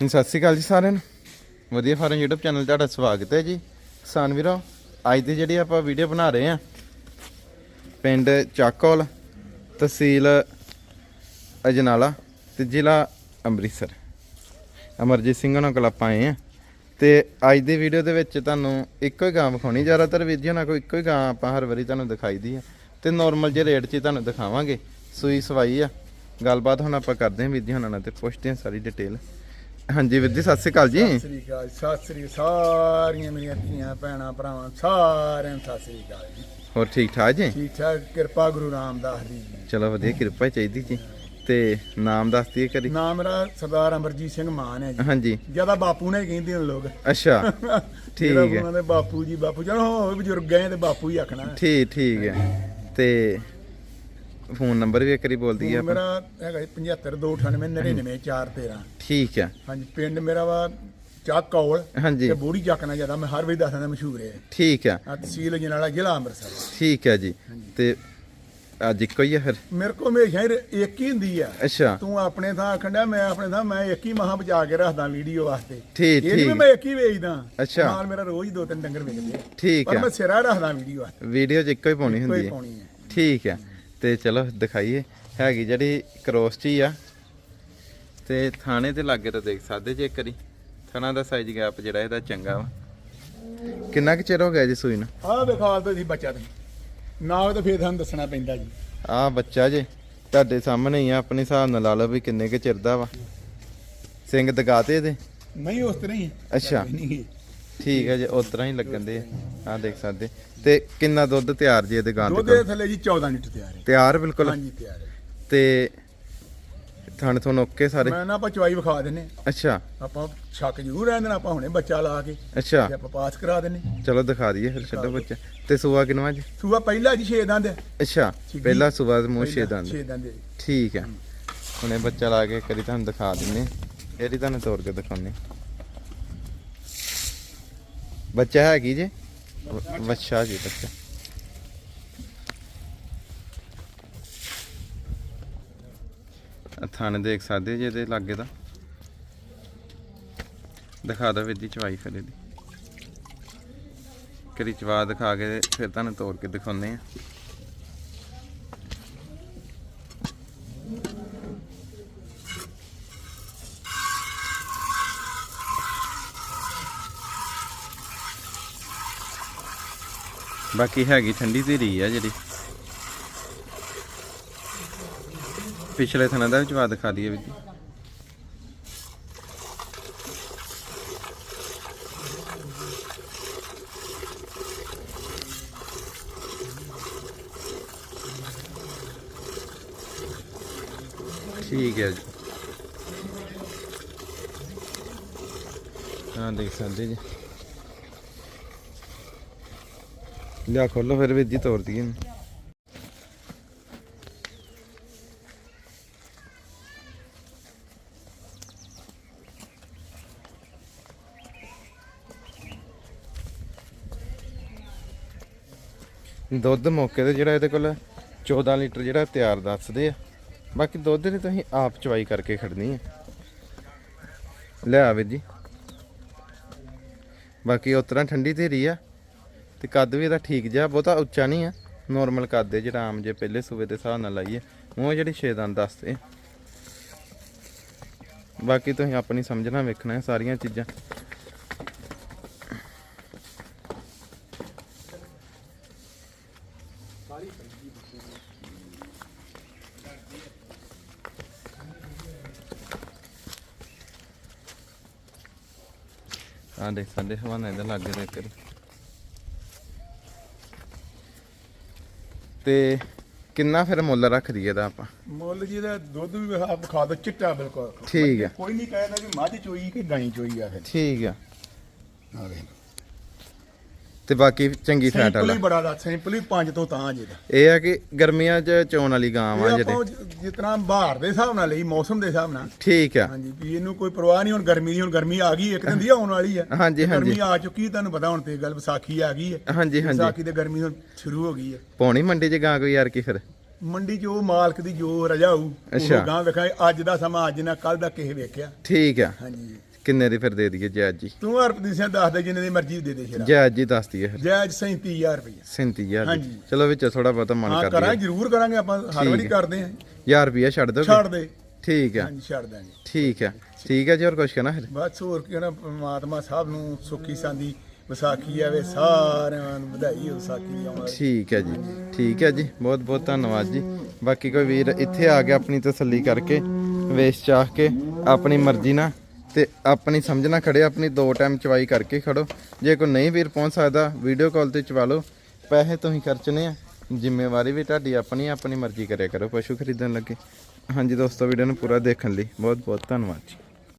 ਜੀ, ਸਤਿ ਸ਼੍ਰੀ ਅਕਾਲ ਜੀ ਸਾਰਿਆਂ ਨੂੰ। ਵਧੀਆ ਫਾਰਮ YouTube ਚੈਨਲ ਤੁਹਾਡਾ ਸਵਾਗਤ ਹੈ ਜੀ। ਕਿਸਾਨ ਵੀਰੋ ਅੱਜ ਦੀ ਜਿਹੜੀ ਆਪਾਂ ਵੀਡੀਓ ਬਣਾ ਰਹੇ ਆ ਪਿੰਡ ਚਾਕੋਲ ਤਹਿਸੀਲ ਅਜਨਾਲਾ ਤੇ ਜ਼ਿਲ੍ਹਾ ਅੰਮ੍ਰਿਤਸਰ। ਅਮਰਜੀਤ ਸਿੰਘ ਉਹਨਾਂ ਕੋਲ ਆਪਾਂ ਆਏ ਆ ਤੇ ਅੱਜ ਦੀ ਵੀਡੀਓ ਦੇ ਵਿੱਚ ਤੁਹਾਨੂੰ ਇੱਕੋ ਹੀ ਗਾਂ ਵਿਖਾਉਣੀ। ਜ਼ਿਆਦਾਤਰ ਵੀਰ ਜੀ ਉਹਨਾਂ ਕੋਲ ਇੱਕੋ ਹੀ ਗਾਂ ਆਪਾਂ ਹਰ ਵਾਰੀ ਤੁਹਾਨੂੰ ਦਿਖਾਈਦੀ ਆ। ਤੇ ਨਾਰਮਲ ਜੇ ਰੇਟ 'ਚ ਤੁਹਾਨੂੰ ਦਿਖਾਵਾਂਗੇ। ਸੂਈ ਸਵਾਈ ਆ। ਗੱਲਬਾਤ ਹੁਣ ਆਪਾਂ ਕਰਦੇ ਹਾਂ ਵੀਰ ਜੀ ਉਹਨਾਂ ਨਾਲ ਤੇ ਪੁੱਛਦੇ ਹਾਂ ਸਾਰੀ ਡਿਟੇਲ ਹਾਂਜੀ ਵੀਰ ਜੀ ਸਤਿ ਸ਼੍ਰੀ ਅਕਾਲ ਜੀ। ਸਤਿ ਸ੍ਰੀ ਅਕਾਲ ਸਤਿ ਸ੍ਰੀ ਸਾਰੀਆਂ ਮੇਰੀਆਂ ਧੀਆਂ ਭੈਣਾਂ ਭਰਾਵਾਂ ਸਾਰਿਆਂ ਨੂੰ ਸਤਿ ਸ੍ਰੀ ਅਕਾਲ ਜੀ। ਹੋਰ ਠੀਕ ਠਾਕ ਜੀ? ਠੀਕ ਠਾਕ ਕਿਰਪਾ ਗੁਰੂ ਰਾਮਦਾਸ ਦੀ ਜੀ। ਚਲੋ ਵਧੀਆ ਕਿਰਪਾ ਹੀ ਚਾਹੀਦੀ ਜੀ। ਤੇ ਨਾਮ ਦੱਸ ਦਈਏ ਕਰੀ ਨਾਮ ਮੇਰਾ ਸਰਦਾਰ ਅਮਰਜੀਤ ਸਿੰਘ ਮਾਨ ਹੈ ਜੀ। ਹਾਂਜੀ। ਜ਼ਿਆਦਾ ਬਾਪੂ ਨੇ ਹੀ ਕਹਿੰਦੇ ਨੇ ਲੋਕ। ਅੱਛਾ ਠੀਕ ਹੈ। ਉਹਨਾਂ ਦੇ ਬਾਪੂ ਜੀ ਬਾਪੂ ਚਲੋ ਹੋਰ ਬਜ਼ੁਰਗ ਗਏ ਤੇ ਬਾਪੂ ਹੀ ਆਖਣਾ। ਠੀਕ ਠੀਕ ਹੈ। ਤੇ ਫੋਨ ਨੰਬਰ ਵੀ ਇੱਕ ਵਾਰੀ ਬੋਲ ਦਈਏ ਫੋਨ ਆਪਾਂ। ਮੇਰਾ ਹੈਗਾ ਜੀ 7528999413 ਠੀਕ ਹੈ ਹਾਂਜੀ ਪਿੰਡ ਮੇਰਾ ਵਾ ਚੱਕ ਕੌਲ ਹਾਂਜੀ। ਤੇ ਬੋੜੀ ਚੱਕ ਨਾ ਜ਼ਿਆਦਾ ਮੈਂ ਹਰ ਵਾਰੀ ਦੱਸਦਾ ਮਸ਼ਹੂਰ ਹੈ ਠੀਕ ਆ। ਤਹਿਸੀਲ ਜਨਾਲਾ ਜ਼ਿਲ੍ਹਾ ਅੰਮ੍ਰਿਤਸਰ। ਠੀਕ ਹੈ ਜੀ। ਤੇ ਅੱਜ ਇੱਕੋ ਹੀ ਹੈ ਫਿਰ? ਮੇਰੇ ਕੋਲ ਹਮੇਸ਼ਾ ਹੀ ਇੱਕ ਹੀ ਹੁੰਦੀ ਆ। ਅੱਛਾ। ਤੂੰ ਆਪਣੇ ਥਾਂ ਆਖੰਡਾ ਮੈਂ ਆਪਣੇ ਥਾਂ ਮੈਂ ਇੱਕ ਹੀ ਮਹਾ ਬਚਾ ਕੇ ਰੱਖਦਾ ਵੀਡੀਓ ਵਾਸਤੇ। ਠੀਕ, ਇਹ ਠੀਕ। ਮੈਂ ਇੱਕ ਹੀ ਵੇਚਦਾ। ਅੱਛਾ। ਨਾਲ ਮੇਰਾ ਰੋਜ਼ ਹੀ ਦੋ ਤਿੰਨ ਡੰਗਰ ਵਿਕਦੇ ਆ। ਠੀਕ ਪਰ ਹੈ ਮੈਂ ਸਿਰਾ ਰੱਖਦਾ ਵੀਡੀਓ ਵਾਸਤੇ। ਵੀਡੀਓ 'ਚ ਇੱਕੋ ਹੀ ਪਾਉਣੀ ਹੁੰਦੀ ਹੈ ਠੀਕ ਹੈ ਤੇ ਚਲੋ ਦਿਖਾਈਏ। ਹੈਗੀ ਜਿਹੜੀ ਕਰੋਸ ਚ ਹੀ ਆ। ਤੇ ਥਾਣੇ ਤੇ ਲੱਗੇ ਤਾਂ ਦੇਖ ਸਕਦੇ ਜੇ ਇੱਕ ਵਾਰੀ। ਥਣਾ ਦਾ ਸਾਈਜ਼ ਗੈਪ ਜਿਹੜਾ ਇਹਦਾ ਚੰਗਾ ਵਾ। ਕਿੰਨਾ ਕੁ ਚਿਰ ਹੋ ਗਿਆ ਜੀ ਸੂਈ ਨੂੰ? ਆਹ ਵਿਖਾ ਦੋ ਜੀ ਬੱਚਾ ਤੇ। ਨਾ ਤਾਂ ਫੇਰ ਤੁਹਾਨੂੰ ਦੱਸਣਾ ਪੈਂਦਾ ਜੀ। ਆ ਬੱਚਾ ਜੇ। ਤੁਹਾਡੇ ਸਾਹਮਣੇ ਹੀ ਆ ਆਪਣੇ ਹਿਸਾਬ ਨਾਲ ਲਾ ਲਓ ਵੀ ਕਿੰਨੇ ਕੁ ਚਿਰ ਦਾ ਵਾ। ਸਿੰਘ ਦਗਾਤੇ ਇਹਦੇ? ਨਹੀਂ ਉਸ ਤਰ੍ਹਾਂ ਹੀ ਹੈ। ਅੱਛਾ। ਨਹੀਂ। ਠੀਕ ਹੈ ਜੀ ਉਸ ਤਰ੍ਹਾਂ ਹੀ ਲੱਗਣ ਦੇ। ਆ ਦੇਖ ਸਕਦੇ। ਤੇ ਕਿੰਨਾ ਦੁੱਧ ਤਿਆਰ ਜੀ ਇਹਦੇ ਗਾਂ ਦੁੱਧ ਦੇ ਥੱਲੇ ਜੀ 14 ਲੀਟਰ ਤਿਆਰ ਹੈ। ਤਿਆਰ ਬਿਲਕੁਲ? ਹਾਂਜੀ ਤਿਆਰ ਹੈ। ਤੇ ਥਣ ਥਣ ਓਕੇ ਸਾਰੇ? ਮੈਂ ਨਾ ਆਪਾਂ ਚਵਾਈ ਵਿਖਾ ਦਿੰਨੇ ਅੱਛਾ। ਆਪਾਂ ਸ਼ੱਕ ਜ਼ਰੂਰ ਰਹਿੰਦੇ ਨੇ ਆਪਾਂ ਹੁਣੇ ਬੱਚਾ ਲਾ ਕੇ। ਅੱਛਾ। ਤੇ ਆਪਾਂ ਪਾਸ ਕਰਾ ਦਿੰਨੇ ਚਲੋ ਦਿਖਾ ਦਈਏ ਫਿਰ ਛੱਡੋ ਬੱਚਾ। ਤੇ ਸੂਆ ਕਿਨਵਾ ਜੀ? ਸੂਆ ਪਹਿਲਾ ਜੀ 6 ਦੰਦ ਅੱਛਾ ਪਹਿਲਾ। ਸੂਆ ਮੂੰਹ ਛੇ ਦੰਦ। 6 ਦੰਦ ਹੈ। ਠੀਕ ਹੈ। ਹੁਣੇ ਬੱਚਾ ਲਾ ਕੇ ਕਰੀ ਤੁਹਾਨੂੰ ਦਿਖਾ ਦਿੰਨੇ ਇਹਦੀ ਤੁਹਾਨੂੰ ਤੋੜ ਕੇ ਦਿਖਾਉਣੇ ਬੱਚਾ ਹੈ ਕੀ ਜੀ? ਵ- ਜੀ, ਬੱਚਾ। ਆਹ ਥਣ ਦੇਖ ਸਕਦੇ ਜੇ ਇਹਦੇ ਲਾਗੇ ਦਾ। ਦਿਖਾ ਦੋ ਵੀਰ ਚਵਾਈ ਫਿਰ ਦੀ ਕਰੀ ਚਵਾ ਦਿਖਾ ਕੇ ਫਿਰ ਤੁਹਾਨੂੰ ਤੋੜ ਕੇ ਦਿਖਾਉਂਦੇ ਆ ਬਾਕੀ ਹੈਗੀ ਠੰਡੀ ਧੀਰੀ ਆ ਜਿਹੜੀ। ਪਿਛਲੇ ਥਣਾ ਦਾ ਵੀ ਜਵਾ ਦਿਖਾ ਦਈਏ ਵੀ ਠੀਕ ਹੈ ਜੀ। ਹਾਂ ਦੇਖ ਸਕਦੇ ਜੀ। ਲਿਆ ਖੋਲੋ, ਫਿਰ ਵੀ ਜੀ ਤੋੜ ਦਈਏ ਦੁੱਧ ਮੌਕੇ ਤੇ ਜਿਹੜਾ ਇਹਦੇ ਕੋਲ 14 ਲੀਟਰ ਜਿਹੜਾ ਤਿਆਰ ਦੱਸਦੇ ਆ। ਬਾਕੀ ਦੁੱਧ ਦੀ ਤੁਸੀਂ ਆਪ ਚਵਾਈ ਕਰਕੇ ਖੜਨੀ ਹੈ ਲਿਆ ਵੀਰ ਜੀ। ਬਾਕੀ ਉਸ ਠੰਡੀ ਤੇਰੀ ਆ। ਤੇ ਕੱਦ ਵੀ ਇਹਦਾ ਠੀਕ ਜਿਹਾ, ਬਹੁਤਾ ਉੱਚਾ ਨਹੀਂ ਆ। ਨੋਰਮਲ ਕੱਦ ਹੈ, ਜਿਹੜਾ ਆਮ ਜੇ ਪਹਿਲੇ ਸੂਬੇ ਦੇ ਹਿਸਾਬ ਨਾਲ ਲਾਈਏ। ਉਹ ਜਿਹੜੀ 6 ਦੰਦ ਦੱਸਦੇ ਬਾਕੀ ਤੁਸੀਂ ਆਪਣੀ ਸਮਝਣਾ ਵੇਖਣਾ ਹੈ ਸਾਰੀਆਂ ਚੀਜ਼ਾਂ। ਆ ਦੇਖ, ਸਾਡੇ ਹਵਾਨਾ ਇਹਦਾ ਲੱਗ ਰਿਹਾ ਕਰੀ ਤੇ ਕਿੰਨਾ ਫਿਰ ਮੁੱਲ ਰੱਖ ਦਈਏ ਦਾ ਆਪਾਂ? ਮੁੱਲ ਜੀ ਦਾ ਦੁੱਧ ਵੀ ਵਿਖਾ ਵਿਖਾ ਦੋ ਚਿੱਟਾ ਬਿਲਕੁਲ। ਠੀਕ ਹੈ। ਕੋਈ ਨਹੀਂ ਕਹਿੰਦਾ ਵੀ ਮੱਝ ਚੋਈ ਕਿ ਗਾਈ ਚੋਈ ਆ ਫਿਰ। ਠੀਕ ਆ। ਆ ਵੇਖ ਤੇ ਬਾਕੀ ਚੰਗੀ ਫੈਟ ਸਿੰਪਲ ਵਾਲਾ। ਬੜਾ ਦਾ ਸਿੰਪਲ ਹੀ ਪੰਜ ਤੋਂ ਤਾਂ ਜੇ ਦਾ ਇਹ ਆ ਕਿ ਗਰਮੀਆਂ 'ਚ ਚੋਣ ਵਾਲੀ ਗਾਂ ਵਾ ਇਹ ਜਿਹੜੇ। ਆਪਾਂ ਜ- ਜਿਸ ਤਰ੍ਹਾਂ ਬਾਹਰ ਦੇ ਹਿਸਾਬ ਨਾਲ ਲਈ ਮੌਸਮ ਦੇ ਹਿਸਾਬ ਨਾਲ। ਠੀਕ ਆ। ਹਾਂਜੀ ਵੀ ਇਹਨੂੰ ਕੋਈ ਪਰਵਾਹ ਨਹੀਂ ਹੁਣ ਗਰਮੀ ਦੀ ਹੁਣ ਗਰਮੀ ਆ ਗਈ ਇੱਕ ਦਿਨ ਦੀ ਆਉਣ ਵਾਲੀ ਆ। ਹਾਂਜੀ, ਹਾਂਜੀ। ਗਰਮੀ ਆ ਚੁੱਕੀ ਤੁਹਾਨੂੰ ਪਤਾ ਹੁਣ ਤੇ ਗੱਲ ਵਿਸਾਖੀ ਆ ਗਈ ਹੈ ਹਾਂਜੀ ਹਾਂਜੀ। ਵਿਸਾਖੀ ਤੇ ਗਰਮੀ ਹੁਣ ਸ਼ੁਰੂ ਹੋ ਗਈ ਹੈ ਪੌਣੀ ਮੰਡੀ 'ਚ ਗਾਂ ਕੋਈ ਯਾਰ ਕੀ ਫਿਰ? ਮੰਡੀ 'ਚ ਉਹ ਮਾਲਕ ਦੀ ਜੋ ਰਜਾ ਹੋਊ ਅੱਛਾ। ਉਹ ਗਾਂ ਵੇਖਾਂ ਅੱਜ ਦਾ ਸਮਾਂ ਅੱਜ ਨਾ ਕੱਲ ਦਾ ਕਿਸੇ ਵੇਖਿਆ। ਠੀਕ ਆ। ਹਾਂਜੀ। ਕਿੰਨੇ ਦੀ ਫਿਰ ਦੇ ਦਈਏ ਜੈਜ ਜੀ? ਤੂੰ ਹਰਪ ਦੀ ਸਿਆ ਦੱਸ ਦੇ ਜਿੰਨੇ ਦੀ ਮਰਜ਼ੀ ਦੇ ਦੇ ਸ਼ੇਰਾ। ਜੈਜ ਜੀ ਦੱਸ ਦਈਏ ਫਿਰ। ਜਾਇਜ਼ 37000 ਰੁਪਏ 37000 ਜੀ। ਹਾਂਜੀ। ਚਲੋ ਵਿੱਚ ਥੋੜਾ ਬਹੁਤਾ ਮਨ ਹਾਂ ਕਰ ਜ਼ਰੂਰ ਕਰਾਂਗੇ ਆਪਾਂ ਹਰ ਵਾਰੀ ਕਰਦੇ ਆਂ 1000 ਰੁਪਿਆ ਛੱਡ ਦੋ ਛੱਡ ਦੇ। ਠੀਕ ਆ ਹਾਂਜੀ ਛੱਡ ਦਾਂਗੇ ਠੀਕ ਆ ਠੀਕ ਆ ਜੀ ਹੋਰ ਕੁਝ ਕਹਿਣਾ ਫਿਰ? ਬਸ ਹੋਰ ਕੀ ਨਾ ਪਰਮਾਤਮਾ ਸਾਹਿਬ ਨੂੰ ਸੁੱਖੀ ਸਾਂਦੀ ਵਿਸਾਖੀ ਆਵੇ ਸਾਰਿਆਂ ਨੂੰ ਵਧਾਈ ਹੋ ਵਿਸਾਖੀ ਆਉਣ ਵਾਲੀ। ਠੀਕ ਹੈ ਜੀ। ਠੀਕ ਹੈ ਜੀ। ਬਹੁਤ ਬਹੁਤ ਧੰਨਵਾਦ ਜੀ। ਬਾਕੀ ਕੋਈ ਵੀਰ ਇੱਥੇ ਆ ਕੇ ਆਪਣੀ ਤਸੱਲੀ ਕਰਕੇ ਵੇਚ ਚਾਹ ਕੇ ਆਪਣੀ ਮਰਜ਼ੀ ਨਾਲ ਤੇ ਆਪਣੀ ਸਮਝ ਨਾਲ ਖੜੇ, ਆਪਣੀ ਦੋ ਟਾਈਮ ਚਵਾਈ ਕਰਕੇ ਖੜੋ। ਜੇ ਕੋਈ ਨਹੀਂ ਵੀਰ ਪਹੁੰਚ ਸਕਦਾ ਵੀਡੀਓ ਕਾਲ ਤੇ ਚਵਾ ਲਓ। ਪੈਸੇ ਤੁਸੀਂ ਖਰਚਣੇ ਆ। ਜ਼ਿੰਮੇਵਾਰੀ ਵੀ ਤੁਹਾਡੀ ਆਪਣੀ ਆਪਣੀ ਮਰਜ਼ੀ ਕਰਿਆ ਕਰੋ, ਪਸ਼ੂ ਖਰੀਦਣ ਲੱਗੇ। ਹਾਂਜੀ ਦੋਸਤੋ ਵੀਡੀਓ ਨੂੰ ਪੂਰਾ ਦੇਖਣ ਲਈ ਬਹੁਤ ਬਹੁਤ ਧੰਨਵਾਦ ਜੀ।